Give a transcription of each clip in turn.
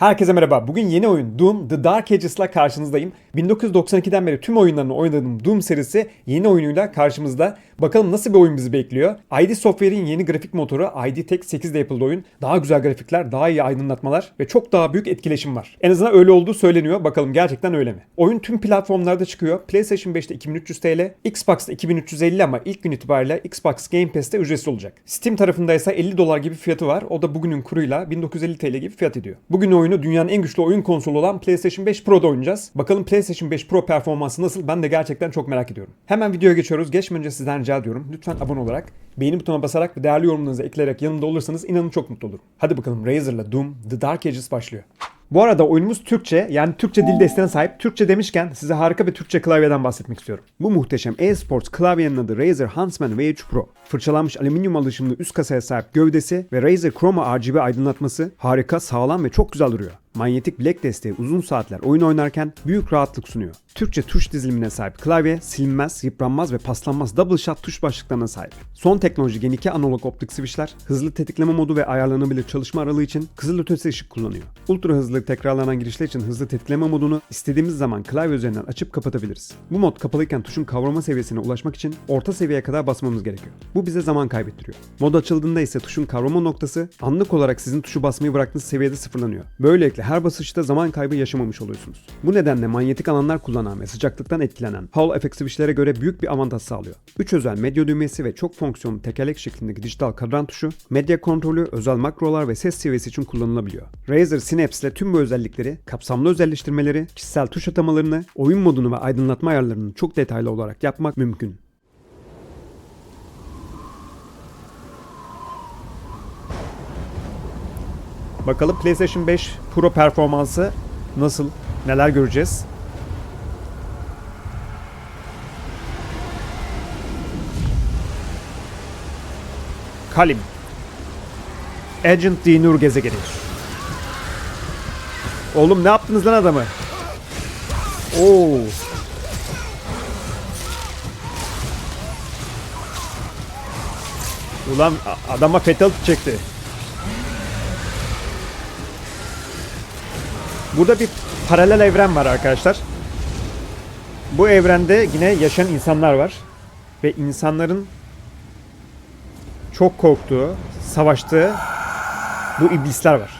Herkese merhaba. Bugün yeni oyun Doom The Dark Ages'la karşınızdayım. 1992'den beri tüm oyunlarını oynadığım Doom serisi yeni oyunuyla karşımızda. Bakalım nasıl bir oyun bizi bekliyor. ID Software'in yeni grafik motoru ID Tech 8'de yapıldı oyun. Daha güzel grafikler, daha iyi aydınlatmalar ve çok daha büyük etkileşim var. En azından öyle olduğu söyleniyor. Bakalım gerçekten öyle mi? Oyun tüm platformlarda çıkıyor. PlayStation 5'te 2300 TL, Xbox'ta 2350 ama ilk gün itibariyle Xbox Game Pass'te ücretsiz olacak. Steam tarafında ise 50 dolar gibi fiyatı var. O da bugünün kuruyla 1950 TL gibi fiyat ediyor. Bugün oyunu dünyanın en güçlü oyun konsolu olan PlayStation 5 Pro'da oynayacağız. Bakalım PlayStation 5 Pro performansı nasıl? Ben de gerçekten çok merak ediyorum. Hemen videoya geçiyoruz. Geçmeden önce sizden rica ediyorum. Lütfen abone olarak, beğeni butonuna basarak ve değerli yorumlarınızı ekleyerek yanımda olursanız inanın çok mutlu olurum. Hadi bakalım Razer'la Doom The Dark Ages başlıyor. Bu arada oyunumuz Türkçe yani Türkçe dil desteğine sahip. Türkçe demişken size harika bir Türkçe klavyeden bahsetmek istiyorum. Bu muhteşem e-sports klavyenin adı Razer Huntsman V3 Pro. Fırçalanmış alüminyum alışımlı üst kasaya sahip gövdesi ve Razer Chroma RGB aydınlatması harika, sağlam ve çok güzel duruyor. Manyetik bilek desteği uzun saatler oyun oynarken büyük rahatlık sunuyor. Türkçe tuş dizilimine sahip klavye silinmez, yıpranmaz ve paslanmaz double shot tuş başlıklarına sahip. Son teknoloji Gen 2 analog optik switchler, hızlı tetikleme modu ve ayarlanabilir çalışma aralığı için kızılötesi ışık kullanıyor. Ultra hızlı tekrarlanan girişler için hızlı tetikleme modunu istediğimiz zaman klavye üzerinden açıp kapatabiliriz. Bu mod kapalıyken tuşun kavrama seviyesine ulaşmak için orta seviyeye kadar basmamız gerekiyor. Bu bize zaman kaybettiriyor. Mod açıldığında ise tuşun kavrama noktası anlık olarak sizin tuşu basmayı bıraktığınız seviyede sıfırlanıyor. Böylelikle her basışta zaman kaybı yaşamamış oluyorsunuz. Bu nedenle manyetik alanlar kullanan ve sıcaklıktan etkilenen Hall FX switchlere göre büyük bir avantaj sağlıyor. 3 özel medya düğmesi ve çok fonksiyonlu tekerlek şeklindeki dijital kadran tuşu, medya kontrolü, özel makrolar ve ses seviyesi için kullanılabiliyor. Razer Synapse ile tüm bu özellikleri, kapsamlı özelleştirmeleri, kişisel tuş atamalarını, oyun modunu ve aydınlatma ayarlarını çok detaylı olarak yapmak mümkün. Bakalım PlayStation 5 Pro performansı nasıl? Neler göreceğiz? Kalim. Agent D. Nur gezegeni. Oğlum ne yaptınız lan adamı? Oo. Ulan adama fatality çekti. Burada bir paralel evren var arkadaşlar. Bu evrende yine yaşayan insanlar var. Ve insanların çok korktuğu, savaştığı bu iblisler var.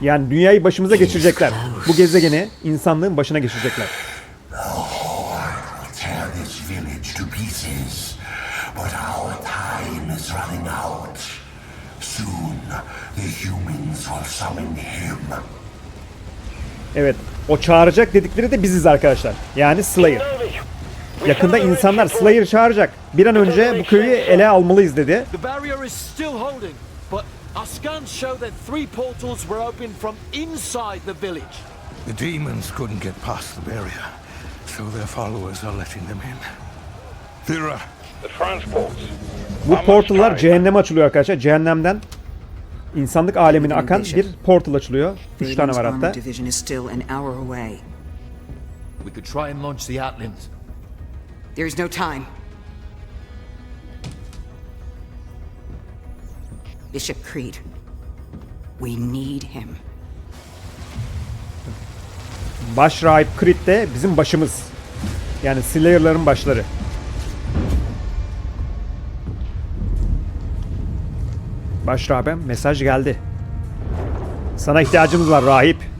Yani dünyayı başımıza geçirecekler. Bu gezegeni insanlığın başına geçirecekler. Tear this village to pieces, but our time is running out. Soon, the humans will summon him. Evet, o çağıracak dedikleri de biziz arkadaşlar. Yani Slayer. Yakında insanlar Slayer'ı çağıracak. Bir an önce bu köyü ele almalıyız dedi. The barrier is still holding, but our scans show that three portals were opened from inside the village. The demons couldn't get past the barrier, so their followers are letting them in. Thera, The transports. Bu portallar cehenneme açılıyor arkadaşlar. Cehennemden insanlık alemine akan bir portal açılıyor. Üç tane var hatta. We could try and launch the Atlands. There is no time. Bishop Creed. We need him. Baş rahip Crit de bizim başımız. Yani Slayer'ların başları. Baş rahibem mesaj geldi. Sana ihtiyacımız var rahip.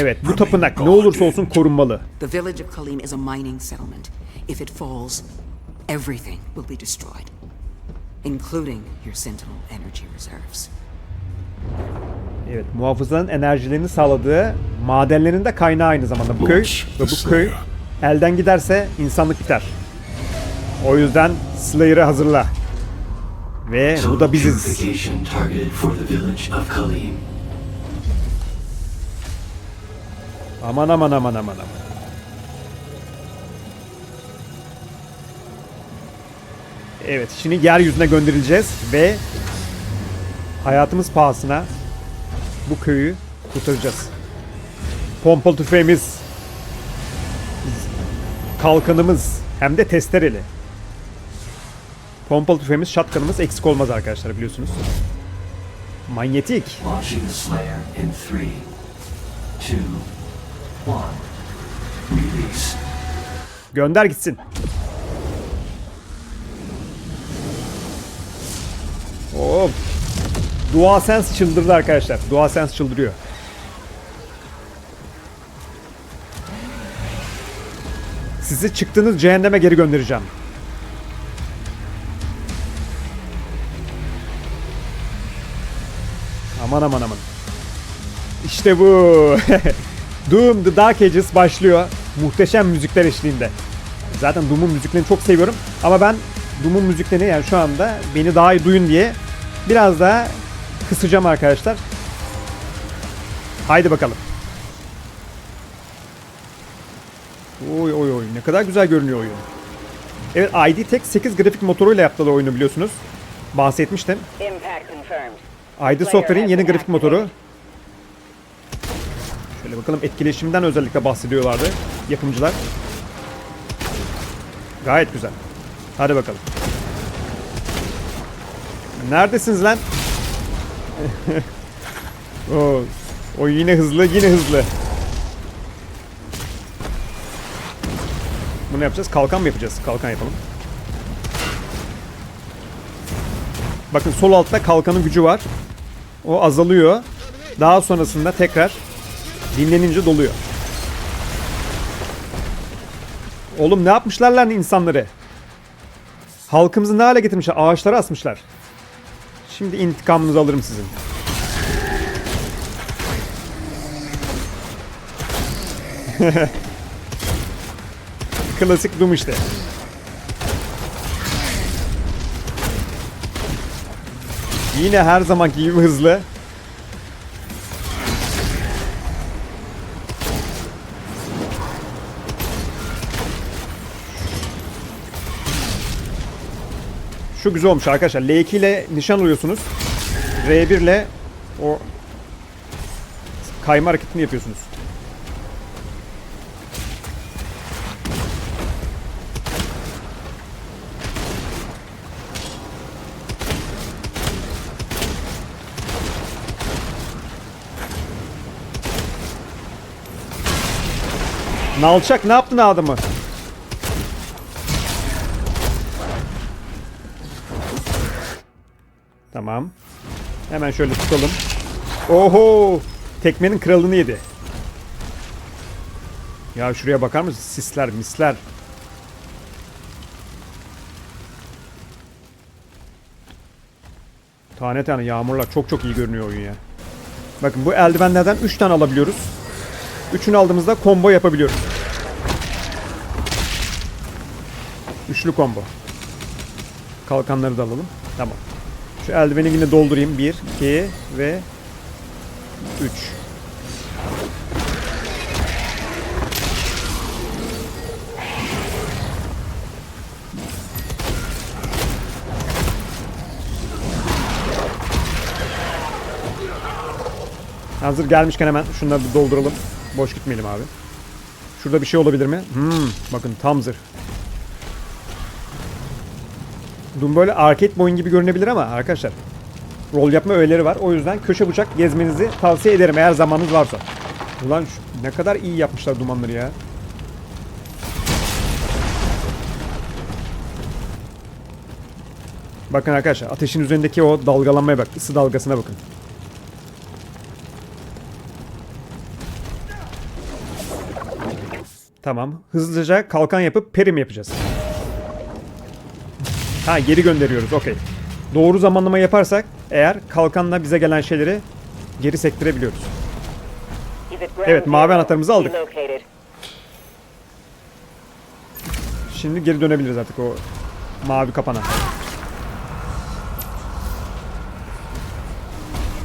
Evet bu tapınak ne olursa olsun korunmalı. The village of Kalim is a mining settlement. If it falls, everything will be destroyed, including your Sentinel energy reserves. Evet muhafızların enerjilerini sağladığı madenlerin de kaynağı aynı zamanda bu köy. Ve bu köy elden giderse insanlık biter. O yüzden Slayer'ı hazırla. Ve bu da biziz. Aman aman aman aman aman. Evet şimdi yeryüzüne gönderileceğiz ve hayatımız pahasına bu köyü kurtaracağız. Pompalı tüfeğimiz, kalkanımız hem de testereli. Pompalı tüfeğimiz, shotgunımız eksik olmaz arkadaşlar biliyorsunuz. Manyetik. Launching the Slayer in three, two, one. Release. Gönder gitsin. Hop. DualSense çıldırdı arkadaşlar. DualSense çıldırıyor. Sizi çıktığınız cehenneme geri göndereceğim. Aman aman aman. İşte bu. Doom The Dark Ages başlıyor. Muhteşem müzikler eşliğinde. Zaten Doom'un müziklerini çok seviyorum. Ama ben Doom'un müziklerini yani şu anda beni daha iyi duyun diye biraz daha kısacağım arkadaşlar. Haydi bakalım. Oy oy oy ne kadar güzel görünüyor oyun. Evet ID Tech 8 grafik motoruyla yaptılar oyunu biliyorsunuz. Bahsetmiştim. ID Software'in yeni grafik motoru. Şöyle bakalım etkileşimden özellikle bahsediyorlardı yapımcılar. Gayet güzel. Hadi bakalım. Neredesiniz lan? o, o yine hızlı, yine hızlı. Bunu yapacağız. Kalkan mı yapacağız? Kalkan yapalım. Bakın sol altta kalkanın gücü var. O azalıyor. Daha sonrasında tekrar dinlenince doluyor. Oğlum ne yapmışlar lan insanları? Halkımızı ne hale getirmişler? Ağaçlara asmışlar. Şimdi intikamınızı alırım sizin. Klasik Doom işte. Yine her zamanki gibi hızlı. Şu güzel olmuş arkadaşlar. L2 ile nişan alıyorsunuz. R1 ile o kayma hareketini yapıyorsunuz. Nalçak ne yaptın adamı? Tamam. Hemen şöyle tutalım. Oho! Tekmenin kralını yedi. Ya şuraya bakar mısın? Sisler, misler. Tane tane yağmurlar çok çok iyi görünüyor oyun ya. Bakın bu eldivenlerden 3 tane alabiliyoruz. Üçünü aldığımızda combo yapabiliyoruz. Üçlü combo. Kalkanları da alalım. Tamam. Şu eldiveni yine doldurayım. 1, 2 ve 3. Hazır gelmişken hemen şunları dolduralım. Boş gitmeyelim abi. Şurada bir şey olabilir mi? Hmm, bakın tam zırh. Doom böyle arcade oyun gibi görünebilir ama arkadaşlar rol yapma öğeleri var. O yüzden köşe bıçak gezmenizi tavsiye ederim eğer zamanınız varsa. Ulan şu, ne kadar iyi yapmışlar dumanları ya. Bakın arkadaşlar ateşin üzerindeki o dalgalanmaya bak. ısı dalgasına bakın. Tamam. Hızlıca kalkan yapıp perim yapacağız. Ha geri gönderiyoruz. Okey. Doğru zamanlama yaparsak eğer kalkanla bize gelen şeyleri geri sektirebiliyoruz. Evet, mavi anahtarımızı aldık. Şimdi geri dönebiliriz artık o mavi kapana.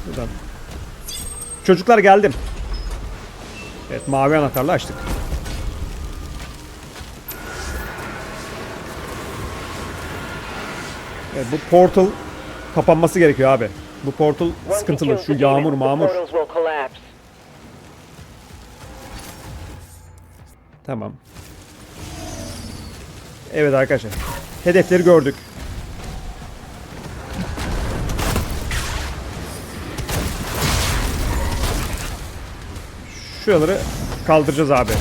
Buradan. Çocuklar geldim. Evet mavi anahtarla açtık. Bu portal kapanması gerekiyor abi. Bu portal sıkıntılı. Şu yağmur mağmur. Tamam. Evet arkadaşlar. Hedefleri gördük. Şuraları kaldıracağız abi.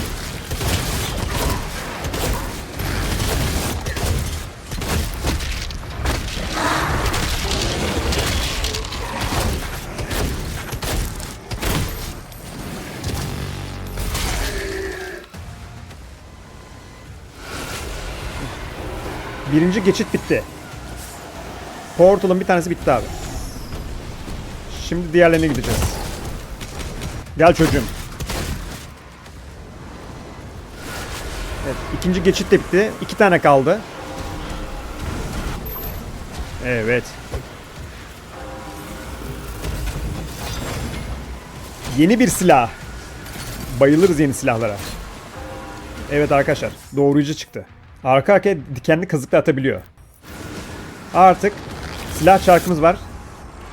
Birinci geçit bitti. Portal'ın bir tanesi bitti abi. Şimdi diğerlerine gideceğiz. Gel çocuğum. Evet, ikinci geçit de bitti. İki tane kaldı. Evet. Yeni bir silah. Bayılırız yeni silahlara. Evet arkadaşlar, doğruyucu çıktı. Arka arkaya dikenli kazıkla atabiliyor. Artık silah çarkımız var.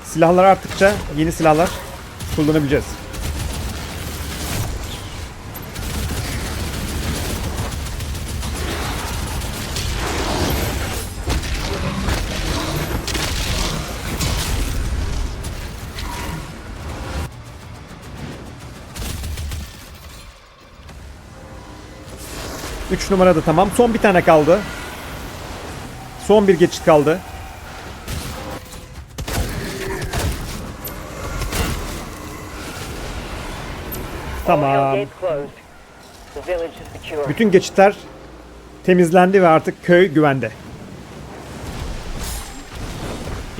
Silahlar arttıkça yeni silahlar kullanabileceğiz. Üç numarada tamam. Son bir tane kaldı. Son bir geçit kaldı. Tamam. Bütün geçitler temizlendi ve artık köy güvende.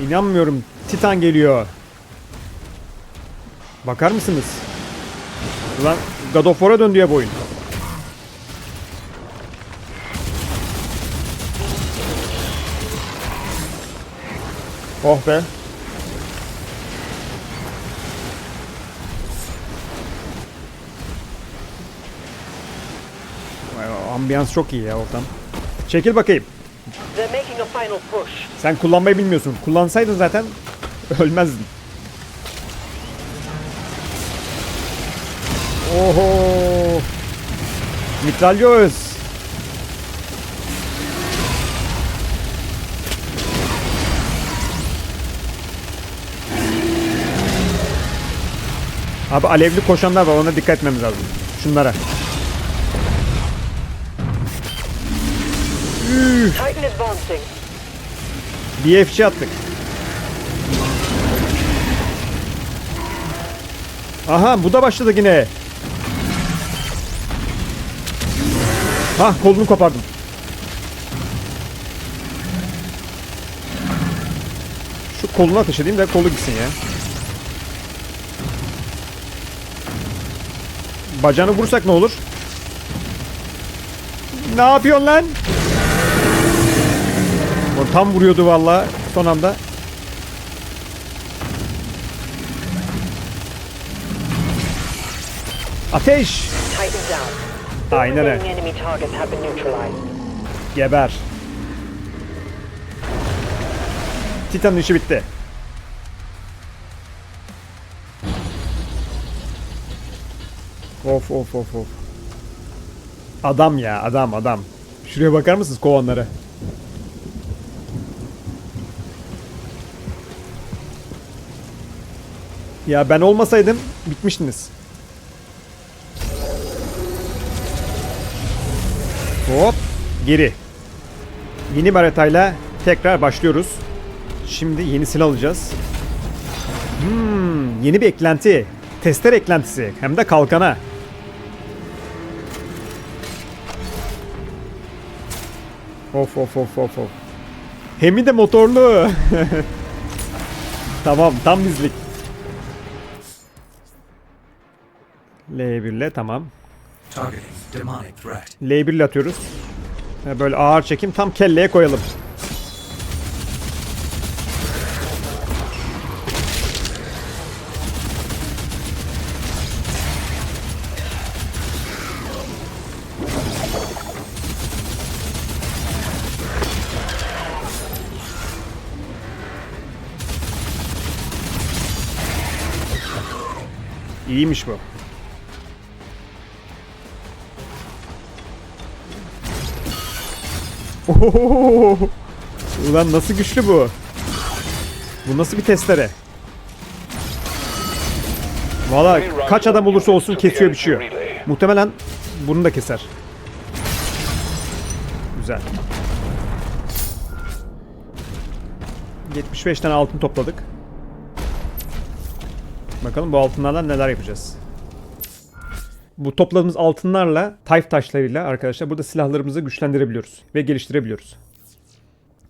İnanmıyorum. Titan geliyor. Bakar mısınız? Ulan God of War'a döndü ya bu oyun. Oh be. Ambiyans çok iyi ya ortam. Çekil bakayım. Sen kullanmayı bilmiyorsun. Kullansaydın zaten ölmezdin. Oho. Mitralyöz. Abi alevli koşanlar var ona dikkat etmemiz lazım. Şunlara. Advancing. BFC attık. Aha bu da başladı yine. Hah kolunu kopardım. Şu kolunu ateş edeyim de kolu gitsin ya. Bacağını vursak ne olur? Ne yapıyorsun lan? O tam vuruyordu valla son anda. Ateş! Aynen öyle. Geber. Titan'ın işi bitti. Of of of of. Adam ya adam adam. Şuraya bakar mısınız kovanlara? Ya ben olmasaydım bitmiştiniz. Hop geri. Yeni bir haritayla tekrar başlıyoruz. Şimdi yeni silah alacağız. Hmm, yeni bir eklenti. Tester eklentisi. Hem de kalkana. Of of of of of. Hem de motorlu. tamam tam bizlik. L1 ile tamam. Targeting demonic threat. L1 ile atıyoruz. Böyle ağır çekim tam kelleye koyalım. İyiymiş bu. Ohohoho! Ulan nasıl güçlü bu? Bu nasıl bir testere? Valla kaç adam olursa olsun kesiyor biçiyor. Muhtemelen bunu da keser. Güzel. 75 tane altın topladık. Bakalım bu altınlardan neler yapacağız. Bu topladığımız altınlarla, tayf taşlarıyla arkadaşlar burada silahlarımızı güçlendirebiliyoruz ve geliştirebiliyoruz.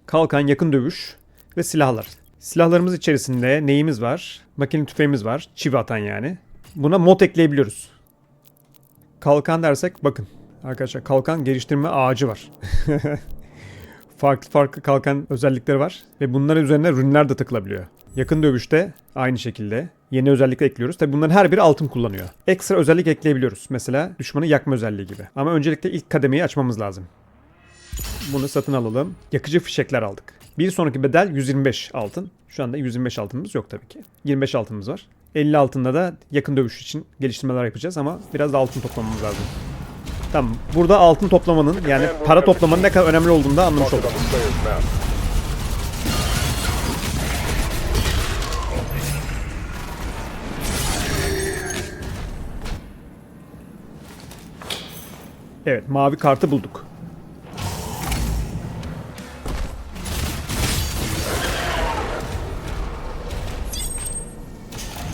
Kalkan, yakın dövüş ve silahlar. Silahlarımız içerisinde neyimiz var? Makine tüfeğimiz var. Çivi atan yani. Buna mod ekleyebiliyoruz. Kalkan dersek bakın. Arkadaşlar kalkan geliştirme ağacı var. farklı farklı kalkan özellikleri var. Ve bunların üzerine rünler de takılabiliyor. Yakın dövüşte aynı şekilde yeni özellikler ekliyoruz. Tabi bunların her biri altın kullanıyor. Ekstra özellik ekleyebiliyoruz. Mesela düşmanı yakma özelliği gibi. Ama öncelikle ilk kademeyi açmamız lazım. Bunu satın alalım. Yakıcı fişekler aldık. Bir sonraki bedel 125 altın. Şu anda 125 altınımız yok tabii ki. 25 altınımız var. 50 altında da yakın dövüş için geliştirmeler yapacağız ama biraz da altın toplamamız lazım. Tamam. Burada altın toplamanın yani para toplamanın ne kadar önemli olduğunu da anlamış olduk. Evet, mavi kartı bulduk.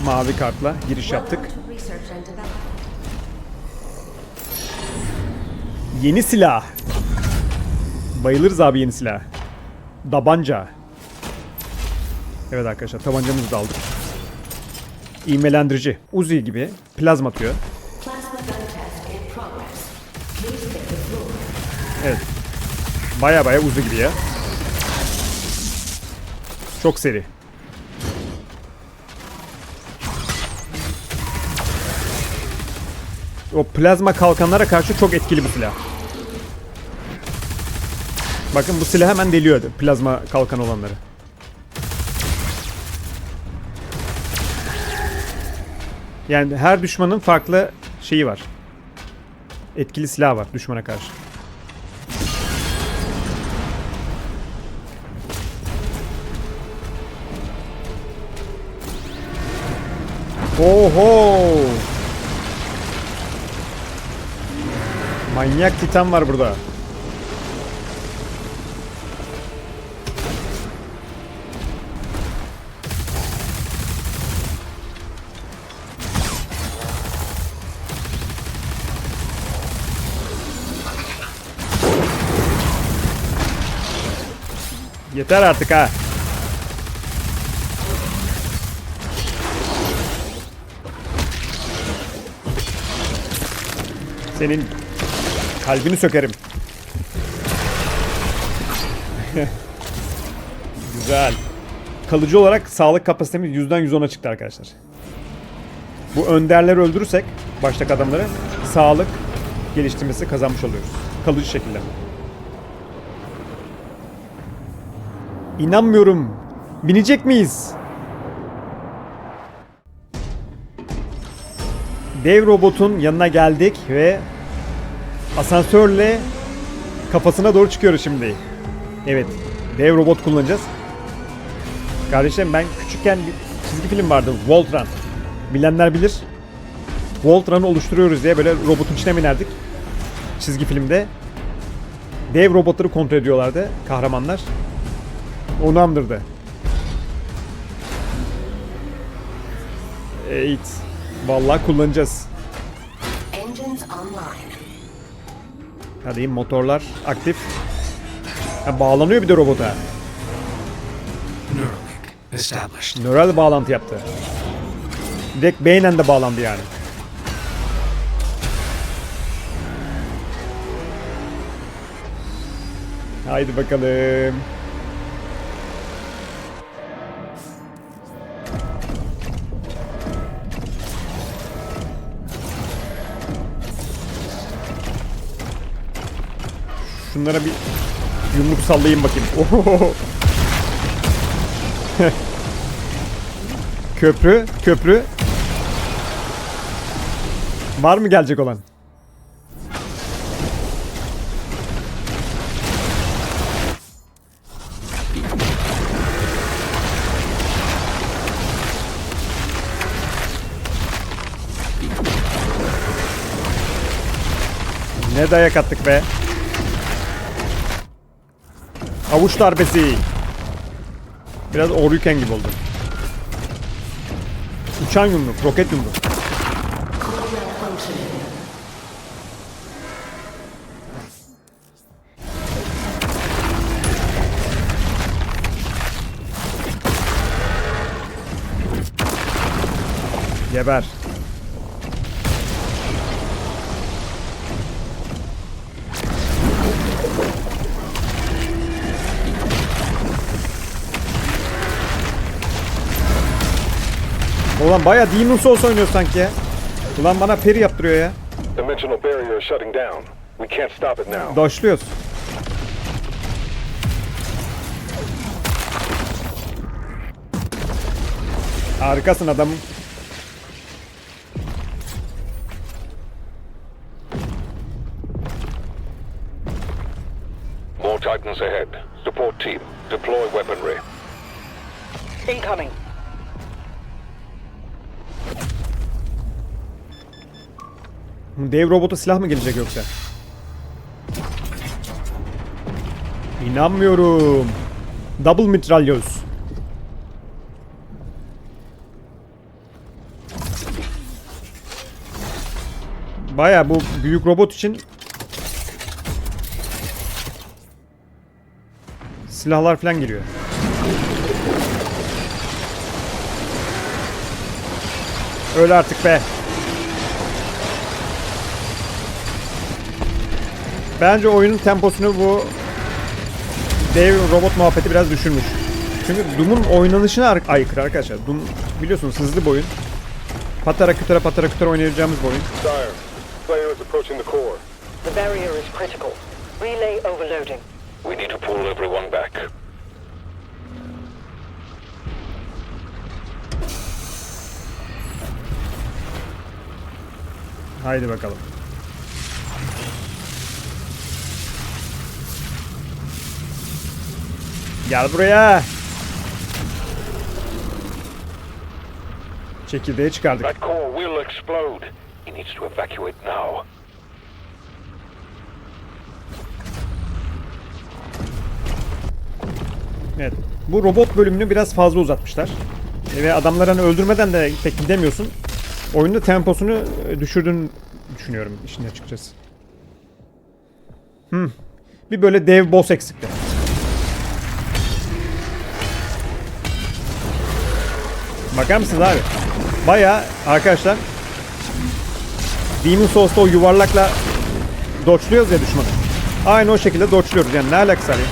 Mavi kartla giriş yaptık. Yeni silah. Bayılırız abi yeni silah. Dabanca. Evet arkadaşlar tabancamızı da aldık. İğmelendirici. Uzi gibi plazma atıyor. Baya baya Uzi gibi ya. Çok seri. O plazma kalkanlara karşı çok etkili bir silah. Bakın bu silah hemen deliyor plazma kalkan olanları. Yani her düşmanın farklı şeyi var. Etkili silah var düşmana karşı. Oho! Manyak titan var burada. Yeter artık ha. Senin kalbini sökerim. Güzel. Kalıcı olarak sağlık kapasitemiz yüzden 110'a çıktı arkadaşlar. Bu önderleri öldürürsek baştaki adamları sağlık geliştirmesi kazanmış oluyoruz. Kalıcı şekilde. İnanmıyorum. Binecek miyiz? Dev robotun yanına geldik ve asansörle kafasına doğru çıkıyoruz şimdi. Evet, dev robot kullanacağız. Kardeşim ben küçükken bir çizgi film vardı, Voltron. Bilenler bilir. Voltron'u oluşturuyoruz diye böyle robotun içine binerdik. Çizgi filmde. Dev robotları kontrol ediyorlardı kahramanlar. Onu andırdı. Evet. Vallahi kullanacağız. Hadi motorlar aktif. Ha, bağlanıyor bir de robota. Nöral bağlantı yaptı. Direkt beynen de bağlandı yani. Haydi bakalım. Şunlara bir yumruk sallayayım bakayım. Köprü, köprü. Var mı gelecek olan? Ne dayak attık be. Avuç darbesi. Biraz Oryuken gibi oldu. Uçan yumruk, roket yumruk. Geber. Ulan baya Demon Souls oynuyor sanki ya. Ulan bana peri yaptırıyor ya. Dimensional barrier shutting down. We can't stop it now. Doşluyoruz. Harikasın adamım. Dev robotu silah mı gelecek yoksa? İnanmıyorum. Double mitralyoz. Baya bu büyük robot için silahlar falan geliyor. Öyle artık be. Bence oyunun temposunu bu dev robot muhabbeti biraz düşürmüş. Çünkü Doom'un oynanışına aykırı arkadaşlar. Doom biliyorsunuz hızlı bir oyun. Patara kütara patara kütara oynayacağımız bir oyun. Sire, Slayer is approaching the core. The barrier is critical. Relay overloading. We need to pull everyone back. Haydi bakalım. Gel buraya. Çekirdeği çıkardık. That core will explode. He needs to evacuate now. Evet. Bu robot bölümünü biraz fazla uzatmışlar. E, Ve adamları hani öldürmeden de pek gidemiyorsun. Oyunda temposunu e, düşürdüğünü düşünüyorum işin açıkçası. Hmm. Bir böyle dev boss eksikti. Bakar mısınız abi? Baya arkadaşlar Demon Souls'ta o yuvarlakla dodge'luyoruz ya düşmanı. Aynı o şekilde dodge'luyoruz. Yani ne alakası var ya?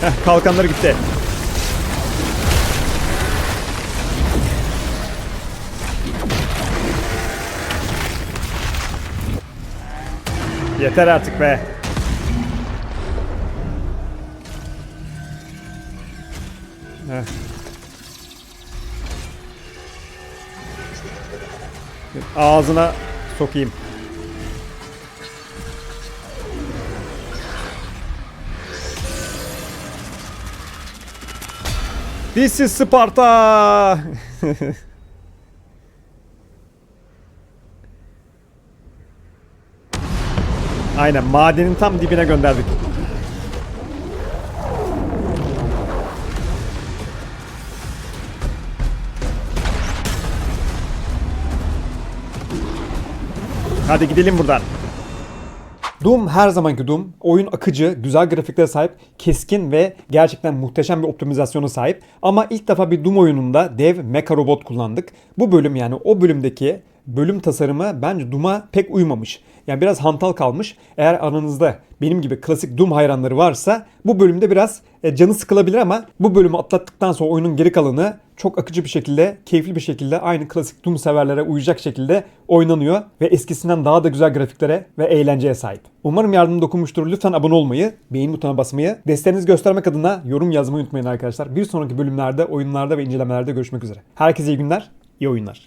Heh, kalkanları gitti. Yeter artık be. Heh. Ağzına sokayım. This is Sparta. Aynen madenin tam dibine gönderdik. Hadi gidelim buradan. Doom her zamanki Doom. Oyun akıcı, güzel grafiklere sahip, keskin ve gerçekten muhteşem bir optimizasyona sahip. Ama ilk defa bir Doom oyununda dev mecha robot kullandık. Bu bölüm yani o bölümdeki bölüm tasarımı bence Doom'a pek uymamış. Yani biraz hantal kalmış. Eğer aranızda benim gibi klasik Doom hayranları varsa bu bölümde biraz e, canı sıkılabilir ama bu bölümü atlattıktan sonra oyunun geri kalanı çok akıcı bir şekilde, keyifli bir şekilde aynı klasik Doom severlere uyacak şekilde oynanıyor ve eskisinden daha da güzel grafiklere ve eğlenceye sahip. Umarım yardım dokunmuştur. Lütfen abone olmayı, beğen butonuna basmayı, desteğinizi göstermek adına yorum yazmayı unutmayın arkadaşlar. Bir sonraki bölümlerde, oyunlarda ve incelemelerde görüşmek üzere. Herkese iyi günler, iyi oyunlar.